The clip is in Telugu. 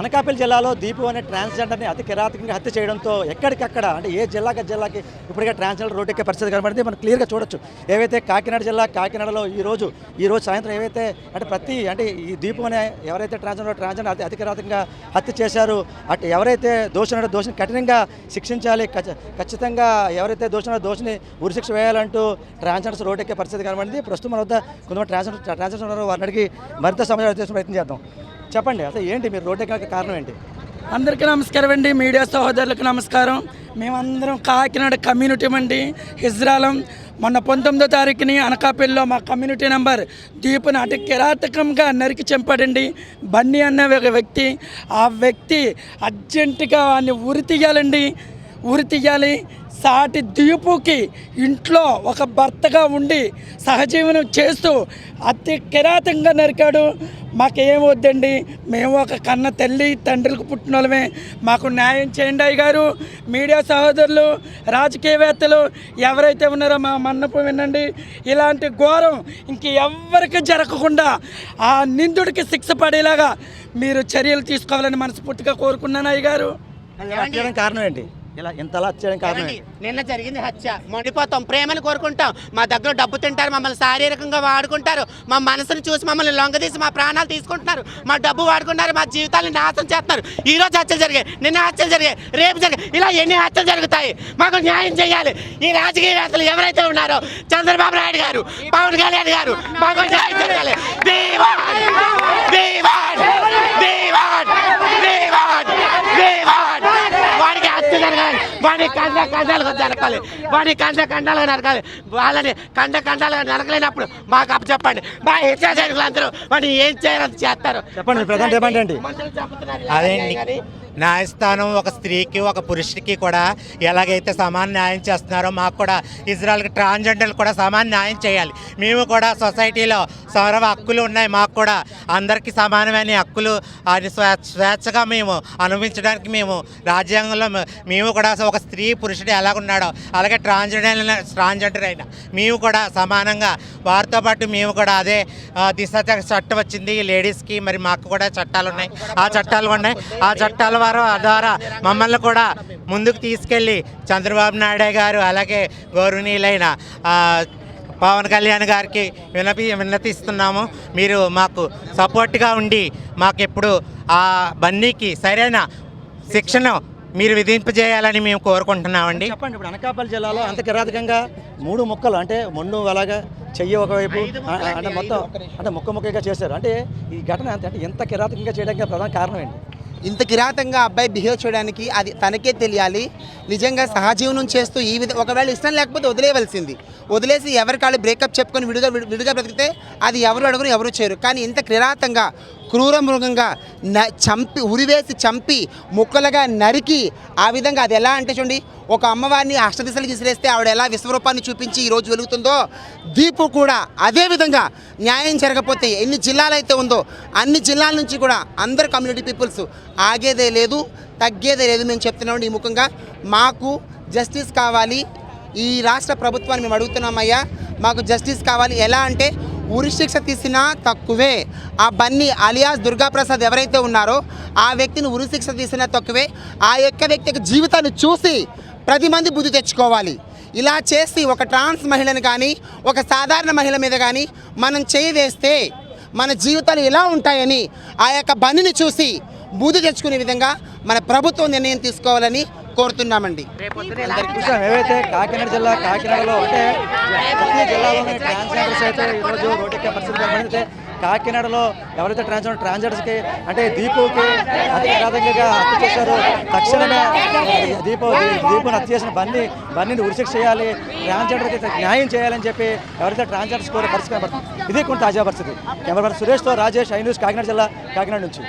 అనకాపల్లి జిల్లాలో దీపు అనే ట్రాన్స్జెండర్ని అతి కిరాతకంగా హత్య చేయడంతో ఎక్కడికక్కడ అంటే ఏ జిల్లాకి జిల్లాకి ఇప్పటికే ట్రాన్స్జెండర్ రోడ్డు ఎక్కే పరిస్థితి కనబడింది. మనం క్లియర్గా చూడొచ్చు. ఏవైతే కాకినాడ జిల్లా కాకినాడలో ఈ రోజు ఈ రోజు సాయంత్రం ఏవైతే అంటే ప్రతి అంటే ఈ దీపు అనే ఎవరైతే ట్రాన్స్జెండర్ ట్రాన్స్జెండర్ అతి అతికిరాతకంగా హత్య చేశారు అటు ఎవరైతే దోషున్నారో దోషిని కఠినంగా శిక్షించాలి ఖచ్చితంగా ఎవరైతే దోషున్నారో దోషిని ఉరిశిక్ష వేయాలంటూ ట్రాన్స్జెండర్స్ రోడ్డు ఎక్కే పరిస్థితి కనబడింది. ప్రస్తుతం మన వద్ద కొంతమంది ట్రాన్స్జెండర్ ట్రాన్స్జెండర్ ఉన్నారు. వారిని అడిగి మరింత సమాచారం చేసిన ప్రయత్నం చేద్దాం. చెప్పండి అసలు ఏంటి మీరు రోడ్డు ఎక్కడానికి కారణం ఏంటి? అందరికీ నమస్కారం అండి మీడియా సహోదరులకు నమస్కారం. మేమందరం కాకినాడ కమ్యూనిటీ అండి హిజ్రాలం. మొన్న పంతొమ్మిదో తారీఖుని అనకాపల్లిలో మా కమ్యూనిటీ నెంబర్ దీపుని అతి కిరాతకంగా నరికి చంపాడండి. బన్నీ అన్న ఒక వ్యక్తి ఆ వ్యక్తి అర్జెంటుగా వాడిని ఉరి తీయాలండి. ఉరి తీయాలి. సాటి దీపుకి ఇంట్లో ఒక భర్తగా ఉండి సహజీవనం చేస్తూ అతి కిరాతంగా నరికాడు. మాకేం వద్దండి? మేము ఒక కన్న తల్లి తండ్రులకు పుట్టిన వాళ్ళమే మాకు న్యాయం చేయండి అయ్య గారు. మీడియా సహోదరులు రాజకీయవేత్తలు ఎవరైతే ఉన్నారో మా మన్నపు వినండి. ఇలాంటి ఘోరం ఇంక ఎవరికి జరగకుండా ఆ నిందుడికి శిక్ష పడేలాగా మీరు చర్యలు తీసుకోవాలని మనస్ఫూర్తిగా కోరుకున్నాను అయ్య గారు. కారణం ఏంటి? ఇలా ఇంతలా వచ్చేయడం కారణం నిన్న జరిగింది హత్య. మండిపోతాం ప్రేమను కోరుకుంటాం. మా దగ్గర డబ్బు తింటారు మమ్మల్ని శారీరకంగా వాడుకుంటారు. మా మనసును చూసి మమ్మల్ని లొంగదీసి మా ప్రాణాలు తీసుకుంటున్నారు. మా డబ్బు వాడుకుంటారు మా జీవితాన్ని నాశనం చేస్తున్నారు. ఈ రోజు హత్యలు జరిగాయి నిన్న హత్యలు జరిగాయి రేపు జరిగాయి. ఇలా ఎన్ని హత్యలు జరుగుతాయి? మాకు న్యాయం చేయాలి. ఈ రాజకీయవేత్తలు ఎవరైతే ఉన్నారో చంద్రబాబు నాయుడు గారు పవన్ కళ్యాణ్ గారు మాకు న్యాయం చేయాలి జరగాలి వాడి కండ కండాలుగా జరగాలి వాడి కండ కండాలుగా నరకాలి వాళ్ళని కండ కండాలుగా నరకలేనప్పుడు మాకు అప్పు చెప్పండి. మా హెచ్చ అందరూ వాడిని ఏం చేయాలని చేస్తారు? చెప్పండి ప్రధాన డిమాండ్ న్యాయస్థానం ఒక స్త్రీకి ఒక పురుషుడికి కూడా ఎలాగైతే సమాన న్యాయం చేస్తున్నారో మాకు కూడా ఇజ్రాయల్కి ట్రాన్స్జెండర్లు కూడా సమాన న్యాయం చేయాలి. మేము కూడా సొసైటీలో సౌరవ హక్కులు ఉన్నాయి. మాకు కూడా అందరికీ సమానమైన హక్కులు అది స్వే- స్వేచ్ఛగా మేము అనుభవించడానికి మేము రాజ్యాంగంలో మేము కూడా ఒక స్త్రీ పురుషుడు ఎలాగున్నాడో అలాగే ట్రాన్స్జెండర్ ట్రాన్స్జెండర్ అయినా మేము కూడా సమానంగా వారితో పాటు మేము కూడా అదే దిశ చట్టం వచ్చింది. లేడీస్కి మరి మాకు కూడా చట్టాలు ఉన్నాయి. ఆ చట్టాలు ఉన్నాయి. ఆ చట్టాల వారు ద్వారా మమ్మల్ని కూడా ముందుకు తీసుకెళ్ళి చంద్రబాబు నాయుడు గారు అలాగే గౌరవనీయులైన ఆ, పవన్ కళ్యాణ్ గారికి వినపి విన్నతిస్తున్నాము. మీరు మాకు సపోర్ట్గా ఉండి మాకు ఎప్పుడు ఆ బన్నీకి సరైన శిక్షణ మీరు విధింపజేయాలని మేము కోరుకుంటున్నామండి. చెప్పండి ఇప్పుడు అనకాపల్లి జిల్లాలో అంత కిరాతకంగా మూడు ముక్కలు అంటే మొండు అలాగా చెయ్యి ఒకవైపు అంటే మొత్తం అంటే ముక్క ముక్కగా చేశారు. అంటే ఈ ఘటన అంత- అంటే ఎంత కిరాతకంగా చేయడానికి ప్రధాన కారణం ఏంటి? ఇంత కిరాతంగా అబ్బాయి బిహేవ్ చేయడానికి అది తనకే తెలియాలి. నిజంగా సహజీవనం చేస్తూ ఈ విధ ఒకవేళ ఇష్టం లేకపోతే వదిలేయవలసింది. వదిలేసి ఎవరికాళ్ళు బ్రేకప్ చెప్పుకొని విడిగా విడి- విడిగా బ్రతికితే అది ఎవరు అడుగురు ఎవరు చేయరు. కానీ ఇంత కిరాతంగా క్రూర మృగంగా న చంపి ఉరివేసి చంపి ముక్కలుగా నరికి ఆ విధంగా అది ఎలా అంటే చూడండి ఒక అమ్మవారిని అష్టదిశలు విసిరేస్తే ఆవిడ ఎలా విశ్వరూపాన్ని చూపించి ఈ రోజు వెలుగుతుందో దీపు కూడా అదే విధంగా న్యాయం జరగకపోతే ఎన్ని జిల్లాలు అయితే ఉందో అన్ని జిల్లాల నుంచి కూడా అందరు కమ్యూనిటీ పీపుల్స్ ఆగేదే లేదు తగ్గేదే లేదు మేము చెప్తున్నాం ఈ ముఖంగా. మాకు జస్టిస్ కావాలి ఈ రాష్ట్ర ప్రభుత్వాన్ని మేము అడుగుతున్నామయ్యా మాకు జస్టిస్ కావాలి. ఎలా అంటే ఉరి శిక్ష తీసినా తక్కువే. ఆ బన్నీ అలియాస్ దుర్గాప్రసాద్ ఎవరైతే ఉన్నారో ఆ వ్యక్తిని ఉరి శిక్ష తీసినా తక్కువే. ఆ యొక్క వ్యక్తి యొక్క జీవితాన్ని చూసి ప్రతి మంది బుద్ధి తెచ్చుకోవాలి. ఇలా చేసి ఒక ట్రాన్స్ మహిళను కానీ ఒక సాధారణ మహిళ మీద కానీ మనం చేయి వేస్తే మన జీవితాలు ఎలా ఉంటాయని ఆ యొక్క బన్నిని చూసి బూది తెచ్చుకునే విధంగా మన ప్రభుత్వం నిర్ణయం తీసుకోవాలని కోరుతున్నామండి. ఏవైతే కాకినాడ జిల్లా కాకినాడలో అంటే ప్రతి జిల్లాలోని ట్రాన్స్జెండర్స్ అయితే ఈరోజు రోడ్డెక్కే పరిస్థితి కనబడితే కాకినాడలో ఎవరైతే ట్రాన్స్జెండర్ ట్రాన్స్జెండర్స్కి అంటే దీపుకి అతి కిరాతకంగా హత్య చేశారు తక్షణమే దీపు దీపుని హత్య చేసిన బన్ని బన్నీని ఉరిశిక్ష చేయాలి ట్రాన్స్జెండర్కి న్యాయం చేయాలని చెప్పి ఎవరైతే ట్రాన్స్జెండర్స్ కోరే పరిస్థితి కనబడుతుంది. ఇది కొంత తాజా పరిస్థితి. కెమెరా సురేష్తో రాజేష్ ఐ న్యూస్ కాకినాడ జిల్లా కాకినాడ నుంచి.